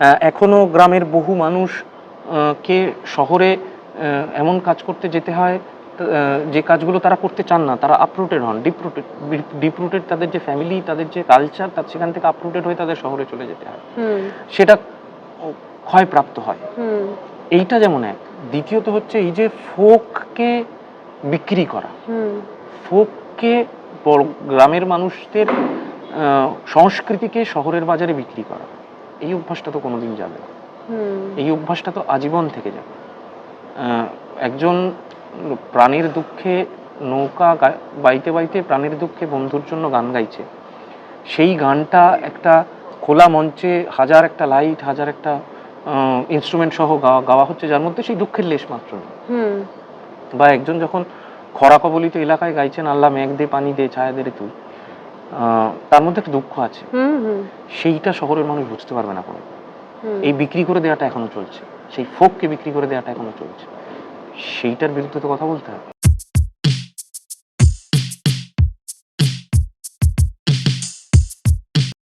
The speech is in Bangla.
আহ, এখনও গ্রামের বহু মানুষ কে শহরে এমন কাজ করতে যেতে হয় যে কাজগুলো তারা করতে চান না তারা আপরুটেড হন ডিপরুটেড ডিপরুটেড তাদের যে ফ্যামিলি তাদের যে কালচার তার সেখান থেকে আপরুটেড হয়ে তাদের শহরে চলে যেতে হয়। সেটা ক্ষয়প্রাপ্ত হয়। এইটা যেমন এক। দ্বিতীয়ত হচ্ছে এই যে ফোককে বিক্রি করা। হুম। ফোককে গ্রামের মানুষদের সংস্কৃতিকে শহরের বাজারে বিক্রি করা। এই অভ্যাসটা তো কোনোদিন যাবে না। এই অভ্যাসটা তো আজীবন থেকে যাবে। একজন প্রাণীর দুঃখে নৌকা বাইতে বাইতে প্রাণীর দুঃখে বন্ধুর জন্য গান গাইছে। সেই গানটা একটা খোলা মঞ্চে হাজার একটা লাইট হাজার একটা ইনস্ট্রুমেন্ট সহ গাওয়া গাওয়া হচ্ছে যার মধ্যে সেই দুঃখের লেশ মাত্র নেই। হুম। বা একজন যখন খরা কবলিত এলাকায় গাইছেন আল্লাহ মেঘ দে পানি দে ছায়া দে রে তুই। তার মধ্যে একটা দুঃখ আছে। সেইটা শহরের মানুষ বুঝতে পারবে না কোনো। এই বিক্রি করে দেওয়াটা এখনও চলছে। সেই ফোককে বিক্রি করে দেওয়াটা এখনও চলছে। সেইটার বিরুদ্ধে তো কথা বলতে হবে।